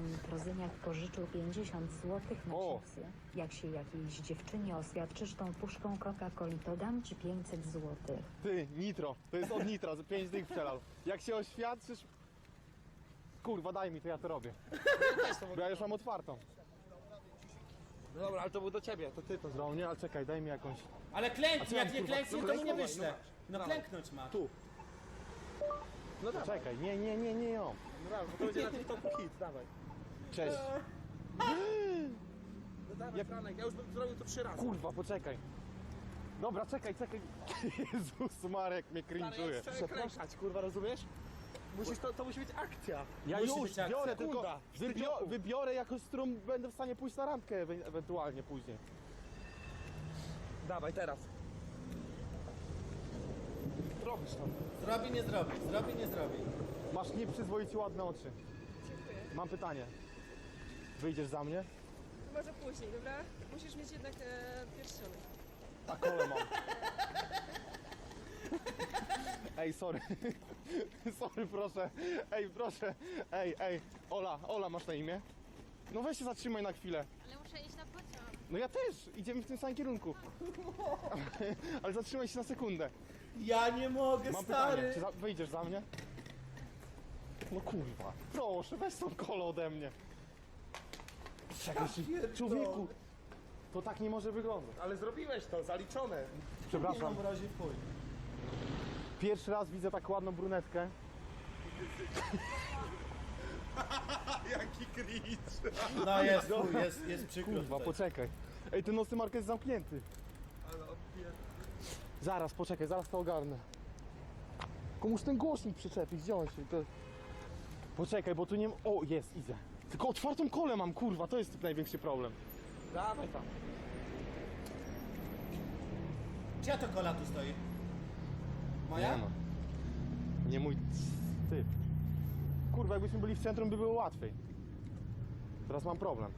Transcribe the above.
Markę Nitrozyniak pożyczył 50 zł na O! chipsy. Jak się jakiejś dziewczynie oświadczysz tą puszką Coca-Coli, to dam ci 500 zł. Ty, nitro. To jest od nitra, z 5 dych przelał. Jak się oświadczysz... Kurwa, daj mi, to ja to robię. Bo ja już mam otwartą. No dobra, ale to był do ciebie, to ty to Do mnie, ale czekaj, daj mi jakąś... Ale klęknij, ja jak nie klęknie, no to mu nie wyślę. no No klęknąć ma. Tu. No dawaj, Czekaj, nie, nie, nie, nie ją. no dawaj, bo to będzie na TikToku hit, dawaj. Cześć. No dawaj, Franek, ja już bym zrobił to trzy razy. Kurwa, poczekaj. Dobra, czekaj, czekaj. Jezus Marek mnie Ale ja cringe'uje. chcę klękać, kurwa, rozumiesz? Musisz, to, to musi być akcja. Ja Musi już być akcja. biorę, tylko wybio wybiorę jako z którą będę w stanie pójść na randkę ewe- ewentualnie później. Dawaj, teraz. Robisz to. Zrobi, nie zrobi, zrobi, nie zrobi. Masz nieprzyzwoicie ładne oczy. Dziękuję. Mam pytanie. Wyjdziesz za mnie? Może później, dobra? Musisz mieć jednak e, pierścionek. A kole mam. Ej, sorry. sorry, proszę. Ej, proszę. Ej, ej. Ola, Ola masz na imię? No weź się zatrzymaj na chwilę. Ale muszę iść na pociąg. No ja też. Idziemy w tym samym kierunku. Ale zatrzymaj się na sekundę. Ja nie mogę, Mam stary. pytanie. Czy za, wyjdziesz za mnie? No kurwa. Proszę, weź tą kolę ode mnie. Czekaj, człowieku. To tak nie może wyglądać. Ale zrobiłeś to, zaliczone. Przepraszam. mrozi w chuj. Pierwszy raz widzę tak ładną brunetkę. Jaki cringe. No jest, chuj, jest, jest przykro Kurwa, tutaj. poczekaj. Ej, ten nocny market jest zamknięty. Zaraz, poczekaj, zaraz to ogarnę. Komuś ten głośnik przyczepić, gdzie on się? To... Poczekaj, bo tu nie... O, jest, idę. Tylko otwartą kolę mam, kurwa, to jest największy problem. Dawaj tam. Czyja to kola tu stoi? Moja? Nie no. Nie mój typ. Kurwa, jakbyśmy byli w centrum, by było łatwiej. Teraz mam problem.